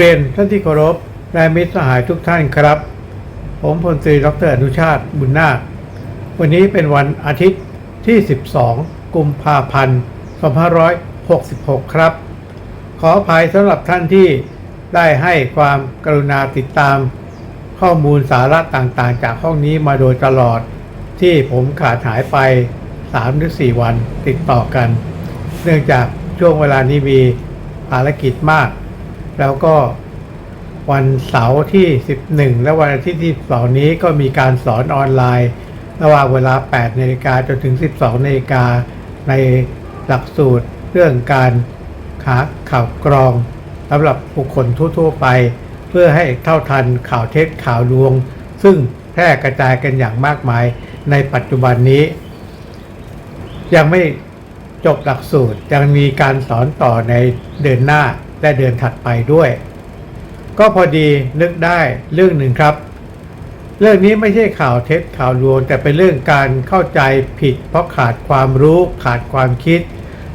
รียนท่านที่เคารพและมิตรสหายทุกท่านครับ ผมพลตรีดรอนุชาติบุญนาควันนี้เป็นวันอาทิตย์ที่ 12 กุมภาพันธ์ 2566 ครับ ขออภัยสำหรับท่านที่ได้ให้ความกรุณาติดตาม ข้อมูลสาระต่างๆ จากห้องนี้มาโดยตลอด ที่ผมขาดหายไป 3 หรือ 4 วันติดต่อกัน เนื่องจากช่วงเวลานี้มีภารกิจมาก แล้วก็วันเสาร์ที่ 11 และวันอาทิตย์ที่2นี้ก็มีการสอนออนไลน์ ระหว่างเวลา 8นาฬิกาจนถึง 12นาฬิกาในหลักสูตรเรื่องการหาข่าวกรองสำหรับบุคคลทั่วๆไป เพื่อให้เท่าทันข่าวเท็จข่าวลวง ซึ่งแพร่กระจายกันอย่างมากมายในปัจจุบันนี้ ยังไม่จบหลักสูตรยังมีการสอนต่อในเดือนหน้า และเดือนถัดไปด้วย ก็พอดีนึกได้เรื่องหนึ่งครับ เรื่องนี้ไม่ใช่ข่าวเท็จข่าวลวงแต่เป็นเรื่องการเข้าใจผิด เพราะขาดความรู้ขาดความคิด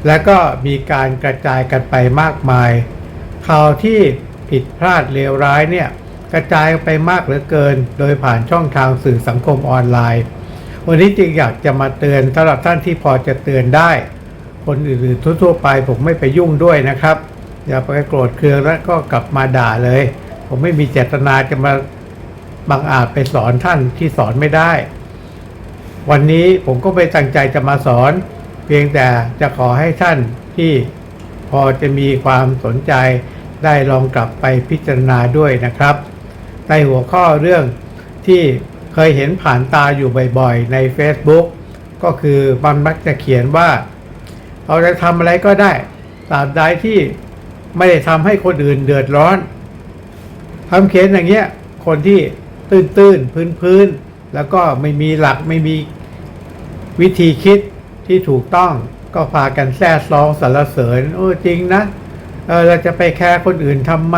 และก็มีการกระจายกันไปมากมาย ข่าวที่ผิดพลาดเลวร้ายเนี่ยกระจายไปมากเหลือเกิน โดยผ่านช่องทางสื่อสังคมออนไลน์ วันนี้จึงอยากจะมาเตือนสำหรับท่านที่พอจะเตือนได้ คนอื่นๆทั่วๆไปผมไม่ไปยุ่งด้วยนะครับ อย่าไปโกรธเคืองแล้วก็กลับมาด่าเลย ผมไม่มีเจตนาจะมาบังอาจไปสอนท่านที่สอนไม่ได้ วันนี้ผมก็ไม่ตั้งใจจะมาสอน เพียงแต่จะขอให้ท่านที่พอจะมีความสนใจได้ลองกลับไปพิจารณาด้วยนะครับ ในหัวข้อเรื่องที่เคยเห็นผ่านตาอยู่บ่อยๆ ใน Facebook ก็คือมันมักจะเขียนว่า เราจะทำอะไรก็ได้ตราบใดที่ ไม่ได้ทำให้คนอื่นเดือดร้อนทำเขียนอย่างเงี้ย คนที่ตื้นตื้นพื้นพื้นๆแล้วก็ไม่มีหลักไม่มีวิธีคิดที่ถูกต้องก็พากันแซ่ซองสรรเสริญโอ้จริงนะเออเราจะไปแคร์คนอื่นทำไม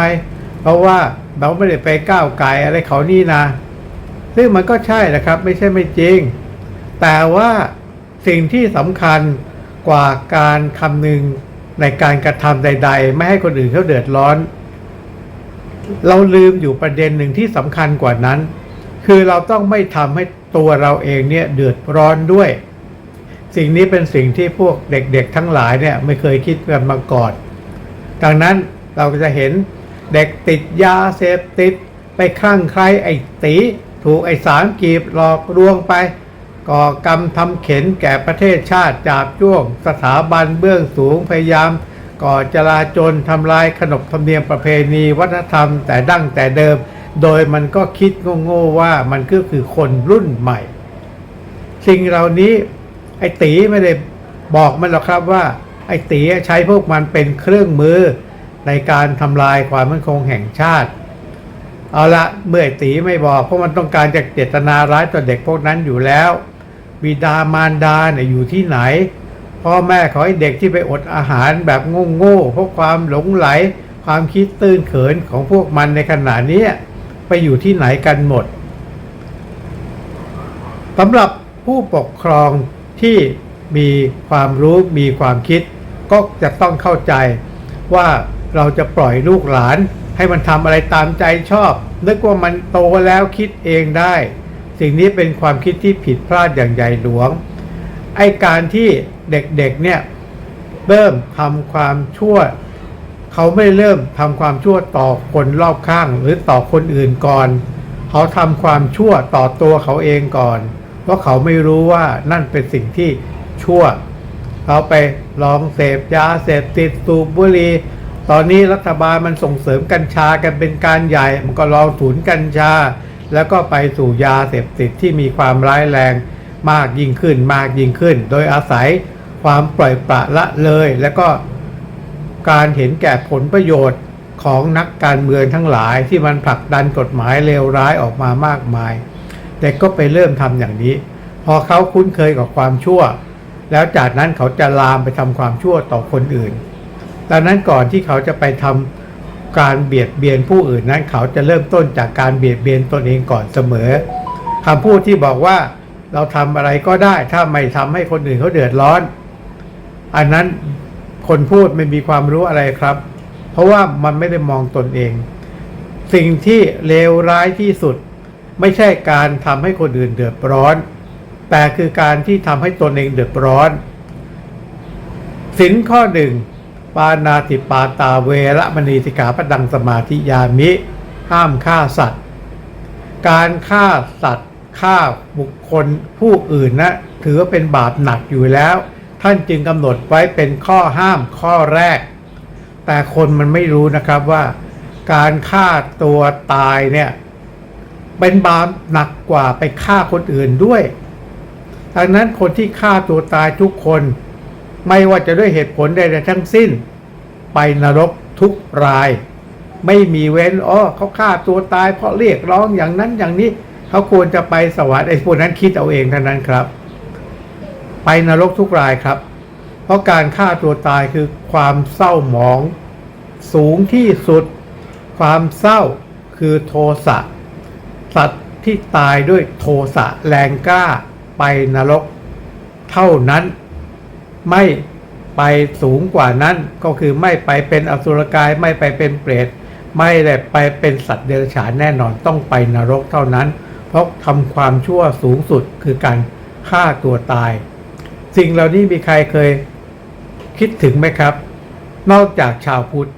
เพราะว่าเราไม่ได้ไปก้าวไก่อะไรเขานี่นะซึ่งมันก็ใช่นะครับ ไม่ใช่ไม่จริง แต่ว่าสิ่งที่สำคัญกว่าการคำนึง ในการกระทำใด ๆ ไม่ให้คนอื่นเขาเดือดร้อน เราลืมอยู่ประเด็นหนึ่งที่สำคัญกว่านั้น คือเราต้องไม่ทำให้ตัวเราเองเนี่ยเดือดร้อนด้วย สิ่งนี้เป็นสิ่งที่พวกเด็กๆทั้งหลายเนี่ยไม่เคยคิดกันมาก่อน ดังนั้นเราก็จะเห็นเด็กติดยาเสพติดไปคลั่งใครไอ้ตีถูกไอ้สามกีบหลอกลวงไป ก่อกรรมทำเข็นแก่ประเทศชาติจาบจ้วง สถาบันเบื้องสูงพยายาม ก่อจลาจลทำลายขนบธรรมเนียมประเพณีวัฒนธรรมแต่ดั้งแต่เดิม โดยมันก็คิดโง่ๆว่ามันก็คือคนรุ่นใหม่ สิ่งเหล่านี้ไอ้ตีไม่ได้บอกมันหรอกครับว่า ไอ้ตีใช้พวกมันเป็นเครื่องมือในการทำลายความมั่นคงแห่งชาติเอาละเมื่อไอ้ตีไม่บอกเพราะมันต้องการจะเจตนาร้ายต่อเด็กพวกนั้นอยู่แล้ว บิดามารดาเนี่ยอยู่ที่ไหน พ่อแม่ขอให้เด็กที่ไปอดอาหารแบบโง่ๆเพราะความหลงไหล ความคิดตื้นเขินของพวกมันในขณะนี้ไปอยู่ที่ไหนกันหมดสำหรับผู้ปกครองที่มีความรู้มีความคิด ก็จะต้องเข้าใจว่าเราจะปล่อยลูกหลานให้มันทำอะไรตามใจชอบ นึกว่ามันโตแล้วคิดเองได้ สิ่งนี้เป็นความคิดที่ผิดพลาดอย่างใหญ่หลวง ไอการที่เด็กๆเนี่ยเริ่มทำความชั่ว เขาไม่เริ่มทำความชั่วต่อคนรอบข้างหรือต่อคนอื่นก่อน เขาทำความชั่วต่อตัวเขาเองก่อน เพราะเขาไม่รู้ว่านั่นเป็นสิ่งที่ชั่ว เขาไปลองเสพยาเสพติดสูบบุหรี่ตอนนี้รัฐบาลมันส่งเสริมกัญชากันเป็นการใหญ่ มันก็ลองถุนกัญชา แล้วก็ไปสู่ยาเสพติดที่มีความร้ายแรงมากยิ่งขึ้นมากยิ่งขึ้น โดยอาศัยความปล่อยปละละเลย แล้วก็การเห็นแก่ผลประโยชน์ของนักการเมืองทั้งหลายที่มันผลักดันกฎหมายเลวร้ายออกมามากมายแต่ก็ไปเริ่มทำอย่างนี้ พอเขาคุ้นเคยกับความชั่ว แล้วจากนั้นเขาจะลามไปทำความชั่วต่อคนอื่น ดังนั้นก่อนที่เขาจะไปทำ การเบียดเบียนผู้อื่นนั้นเขาจะเริ่มต้นจากการเบียดเบียนตนเองก่อนเสมอคำพูดที่บอกว่าเราทำอะไรก็ได้ถ้าไม่ทำให้คนอื่นเขาเดือดร้อน อันนั้นคนพูดไม่มีความรู้อะไรครับ เพราะว่ามันไม่ได้มองตนเอง สิ่งที่เลวร้ายที่สุด ไม่ใช่การทำให้คนอื่นเดือดร้อน แต่คือการที่ทำให้ตนเองเดือดร้อนสินข้อหนึ่ง ปานาติปาตาเวระมณีสิกขาปดังสมาธิยามิ ห้ามฆ่าสัตว์ การฆ่าสัตว์ฆ่าบุคคลผู้อื่นนะถือว่าเป็นบาปหนักอยู่แล้ว ท่านจึงกำหนดไว้เป็นข้อห้ามข้อแรก แต่คนมันไม่รู้นะครับว่า การฆ่าตัวตายเนี่ยเป็นบาปหนักกว่าไปฆ่าคนอื่นด้วยดังนั้นคนที่ฆ่าตัวตายทุกคน ไม่ว่าจะด้วยเหตุผลใดๆทั้งสิ้น ไปนรกทุกราย ไม่มีเว้นอ๋อเขาฆ่าตัวตายเพราะเรียกร้องอย่างนั้นอย่างนี้เขาควรจะไปสวรรค์ไอ้พวกนั้นคิดเอาเองเท่านั้นครับ ไปนรกทุกรายครับ เพราะการฆ่าตัวตายคือความเศร้าหมอง สูงที่สุด ความเศร้าคือโทสะสัตว์ที่ตายด้วยโทสะแรงกล้าไปนรก เท่านั้น ไม่ไปสูงกว่านั้นก็คือไม่ไปเป็นอสุรกายไม่ไปเป็นเปรตไม่ได้ไปเป็นสัตว์เดรัจฉานแน่นอนต้องไปนรกเท่านั้น เพราะทำความชั่วสูงสุดคือการฆ่าตัวตาย สิ่งเหล่านี้มีใครเคยคิดถึงไหมครับ นอกจากชาวพุทธ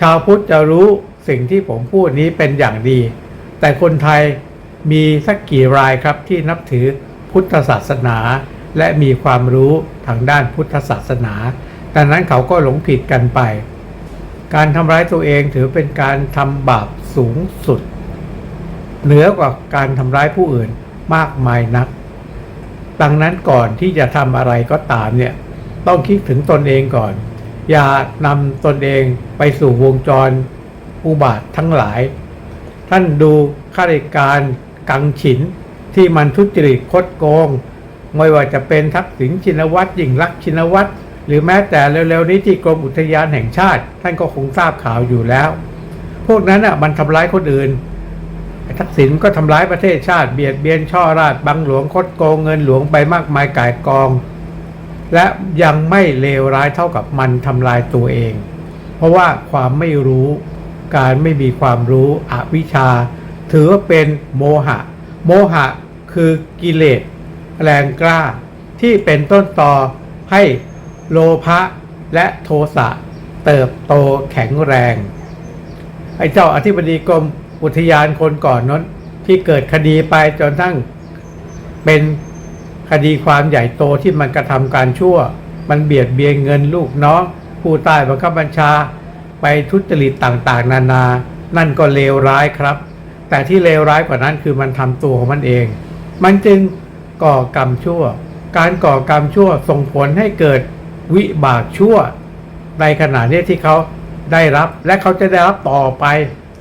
ชาวพุทธจะรู้สิ่งที่ผมพูดนี้เป็นอย่างดี แต่คนไทยมีสักกี่รายครับที่นับถือพุทธศาสนา และมีความรู้ทางด้านพุทธศาสนาดังนั้นเขาก็หลงผิดกันไป การทำร้ายตัวเองถือเป็นการทำบาปสูงสุด เหนือกว่าการทำร้ายผู้อื่นมากมายนัก ดังนั้นก่อนที่จะทำอะไรก็ตามเนี่ยต้องคิดถึงตนเองก่อน อย่านำตนเองไปสู่วงจรอุบาททั้งหลาย ท่านดูข้าราชการกังฉินที่มันทุจริตคดโกง ไม่ว่าจะเป็นทักษิณชินวัตรยิ่งรักชินวัตรหรือแม้แต่เร็วๆนี้ที่กรมอุทยานแห่งชาติ ท่านก็คงทราบข่าวอยู่แล้ว พวกนั้นอะมันทำร้ายคนอื่นทักษิณก็ทำร้ายประเทศชาติเบียดเบียนช่อราชบังหลวงคดโกงเงินหลวงไปมากมายก่ายกอง และยังไม่เลวร้ายเท่ากับมันทำลายตัวเอง เพราะว่าความไม่รู้การไม่มีความรู้อวิชชา ถือว่าเป็นโมหะ โมหะคือกิเลส แรงกล้าที่เป็นต้นตอให้โลภะและโทสะเติบโตแข็งแรง ไอ้เจ้าอธิบดีกรมอุทยานคนก่อนนั้นที่เกิดคดีไปจนทั้งเป็นคดีความใหญ่โตที่มันกระทำการชั่ว มันเบียดเบียนเงินลูกน้องผู้ใต้บังคับบัญชา ไปทุจริตต่างๆ นานา นั่นก็เลวร้ายครับ แต่ที่เลวร้ายกว่านั้นคือมันทำตัวของมันเอง มันจึง ก่อกรรมชั่ว การก่อกรรมชั่วส่งผลให้เกิดวิบากชั่ว ในขณะนี้ที่เขาได้รับและเขาจะได้รับต่อไป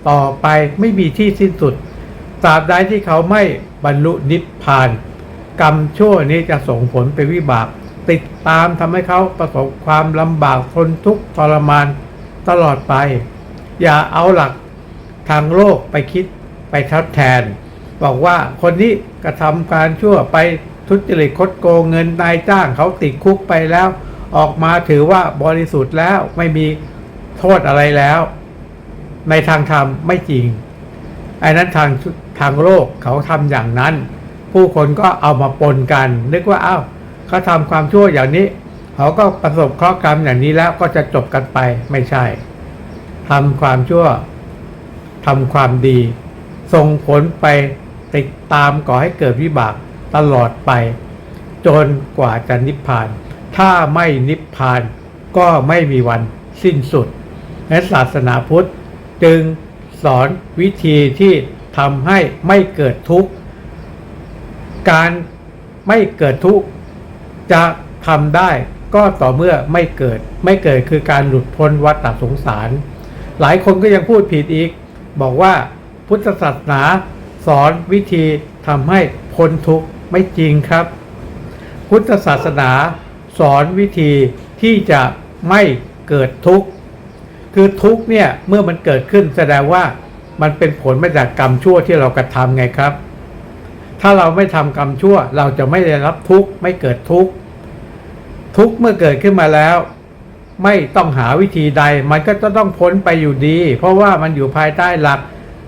ต่อไปไม่มีที่สิ้นสุดตราบใดที่เขาไม่บรรลุนิพพาน กรรมชั่วนี้จะส่งผลไปวิบาก ติดตามทำให้เขาประสบความลำบากทนทุกข์ทรมานตลอดไป อย่าเอาหลักทางโลกไปคิดไปทดแทน บอกว่าคนนี้ กระทำการชั่วไปทุจริตคดโกงเงินนายจ้างเขาติดคุกไปแล้ว ออกมาถือว่าบริสุทธิ์แล้วไม่มีโทษอะไรแล้ว ในทางธรรมไม่จริงไอ้นั้นทางทางโลกเขาทำอย่างนั้น ผู้คนก็เอามาปนกัน นึกว่าอ้าวเขาทำความชั่วอย่างนี้ เขาก็ประสบเคราะห์กรรมอย่างนี้แล้วก็จะจบกันไปไม่ใช่ทำความชั่วทำความดี ส่งผลไป ติดตามก่อให้เกิดวิบากตลอดไป จนกว่าจะนิพพาน ถ้าไม่นิพพานก็ไม่มีวันสิ้นสุดและศาสนาพุทธจึงสอนวิธีที่ทำให้ไม่เกิดทุกข์ การไม่เกิดทุกข์จะทำได้ก็ต่อเมื่อไม่เกิด ไม่เกิดคือการหลุดพ้นวัฏสงสาร หลายคนก็ยังพูดผิดอีก บอกว่าพุทธศาสนา สอนวิธีทำให้พ้นทุกข์ไม่จริงครับ พุทธศาสนาสอนวิธีที่จะไม่เกิดทุกข์คือทุกข์เนี่ยเมื่อมันเกิดขึ้นแสดงว่ามันเป็นผลมาจากกรรมชั่วที่เรากระทำไงครับ ถ้าเราไม่ทำกรรมชั่ว เราจะไม่ได้รับทุกข์ไม่เกิดทุกข์ทุกข์เมื่อเกิดขึ้นมาแล้ว ไม่ต้องหาวิธีใด มันก็จะต้องพ้นไปอยู่ดี เพราะว่ามันอยู่ภายใต้หลัก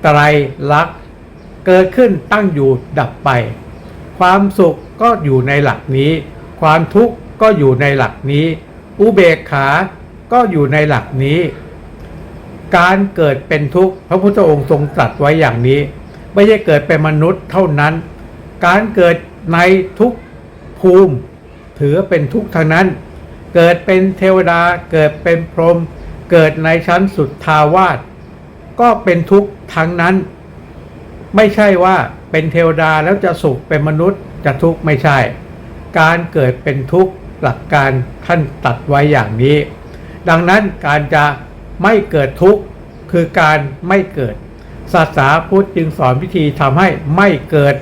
ไตรลักษณ์ เกิดขึ้นตั้งอยู่ดับไป ความสุขก็อยู่ในหลักนี้ ความทุกข์ก็อยู่ในหลักนี้ อุเบกขา ก็อยู่ในหลักนี้ การเกิดเป็นทุกข์พระพุทธองค์ทรงตรัสไว้อย่างนี้ ไม่ใช่เกิดเป็นมนุษย์เท่านั้น การเกิดในทุกภูมิ ถือเป็นทุกข์ทางนั้น เกิดเป็นเทวดาเกิดเป็นพรหมเกิดในชั้นสุดทาวาสก็เป็นทุกข์ทั้งนั้น ไม่ใช่ว่าเป็นเทวดาแล้วจะสุขเป็นมนุษย์จะทุกข์ไม่ใช่ การเกิดเป็นทุกข์หลักการท่านตัดไว้อย่างนี้ ดังนั้นการจะไม่เกิดทุกข์คือการไม่เกิด ศาสนาพุทธจึงสอนวิธีทำให้ไม่เกิด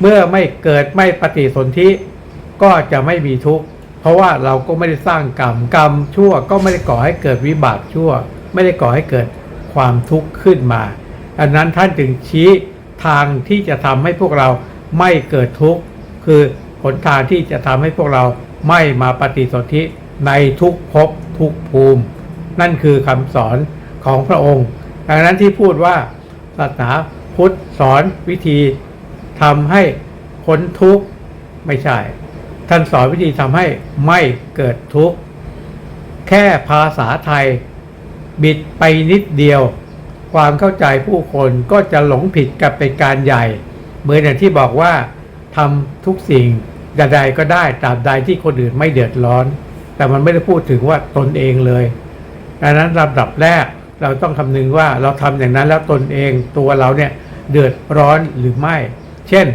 เมื่อไม่เกิดไม่ปฏิสนธิก็จะไม่มีทุกข์เพราะว่าเราก็ไม่ได้สร้างกรรมกรรมชั่วก็ไม่ได้ก่อให้เกิดวิบากชั่ว ไม่ได้ก่อให้เกิดความทุกข์ขึ้นมา ดังนั้นท่านจึงชี้ทางที่จะทำให้พวกเราไม่เกิดทุกข์คือหนทางที่จะทำให้พวกเราไม่มาปฏิสนธิในทุกภพทุกภูมิ นั่นคือคำสอนของพระองค์ ดังนั้นที่พูดว่าศาสนาพุทธสอนวิธีทำให้พ้นทุกข์ไม่ใช่ ท่านสอนวิธีทำให้ไม่เกิดทุกข์แค่ภาษาไทย บิดไปนิดเดียว ความเข้าใจผู้คนก็จะหลงผิดกับเป็นการใหญ่ เหมือนอย่างที่บอกว่าทำทุกสิ่งใดๆก็ได้ตราบใดที่คนอื่นไม่เดือดร้อน แต่มันไม่ได้พูดถึงว่าตนเองเลยดังนั้นลำดับแรกเราต้องคำนึงว่าเราทำอย่างนั้นแล้วตนเองตัวเราเนี่ยเดือดร้อนหรือไม่ เช่น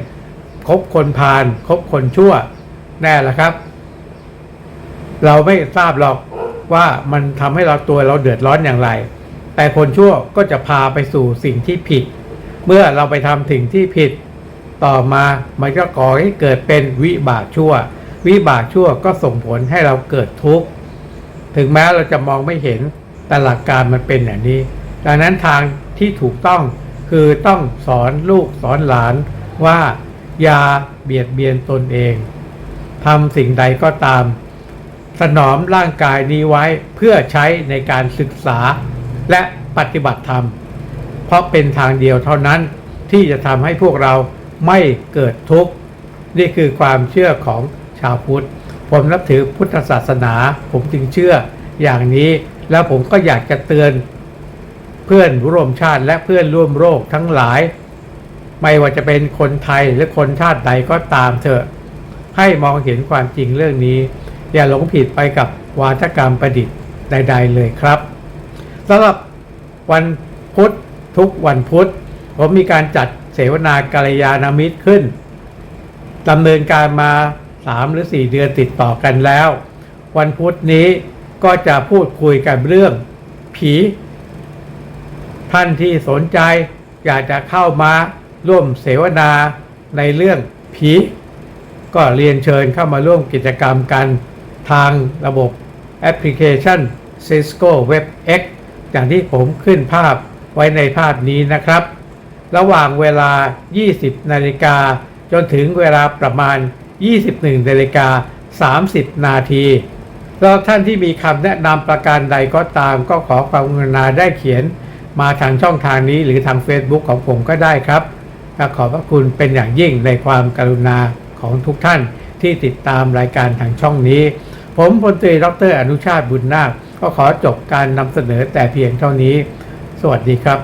คบคนพาลคบคนชั่ว แน่ละครับ เราไม่ทราบหรอกว่ามันทำให้เราตัวเราเดือดร้อนอย่างไร แต่คนชั่วก็จะพาไปสู่สิ่งที่ผิด เมื่อเราไปทำสิ่งที่ผิด ต่อมามันก็ก่อให้เกิดเป็นวิบากชั่ว วิบากชั่วก็ส่งผลให้เราเกิดทุกข์ถึงแม้เราจะมองไม่เห็นแต่หลักการมันเป็นอย่างนี้ ดังนั้นทางที่ถูกต้องคือต้องสอนลูกสอนหลานว่าอย่าเบียดเบียนตนเองทำสิ่งใดก็ตาม สนอมร่างกายนี้ไว้เพื่อใช้ในการศึกษา และปฏิบัติธรรม เพราะเป็นทางเดียวเท่านั้นที่จะทำให้พวกเราไม่เกิดทุกข์ นี่คือความเชื่อของชาวพุทธ ผมนับถือพุทธศาสนา ผมจึงเชื่ออย่างนี้ แล้วผมก็อยากจะเตือนเพื่อนร่วมชาติและเพื่อนร่วมโลกทั้งหลาย ไม่ว่าจะเป็นคนไทยหรือคนชาติใดก็ตามเถอะ ให้มองเห็นความจริงเรื่องนี้ อย่าหลงผิดไปกับวาทกรรมประดิษฐ์ใด ๆ เลยครับ สำหรับวันพุธทุกวันพุธผมมีการจัดเสวนาการยานามิตรขึ้นดำเนินการมา 3 หรือ 4 เดือนติดต่อกันแล้ว วันพุธนี้ก็จะพูดคุยกันเรื่องผี ท่านที่สนใจอยากจะเข้ามาร่วมเสวนาในเรื่องผี ก็เรียนเชิญเข้ามาร่วมกิจกรรมกันทางระบบแอปพลิเคชัน Cisco WebEx อย่างที่ผมขึ้นภาพไว้ในภาพนี้นะครับ ระหว่างเวลา 20 นาฬิกาจนถึงเวลาประมาณ 21 นาฬิกา 30 นาทีแล้วท่านที่มีคำแนะนำประการใดก็ตามก็ขอความกรุณาได้เขียนมาทางช่องทางนี้หรือทาง Facebook ของผมก็ได้ครับขอบพระคุณเป็นอย่างยิ่งในความกรุณาของทุกท่านที่ติดตามรายการทางช่องนี้ ผมพลตรีดรอนุชาติบุญนาค ก็ขอจบการนำเสนอแต่เพียงเท่านี้ สวัสดีครับ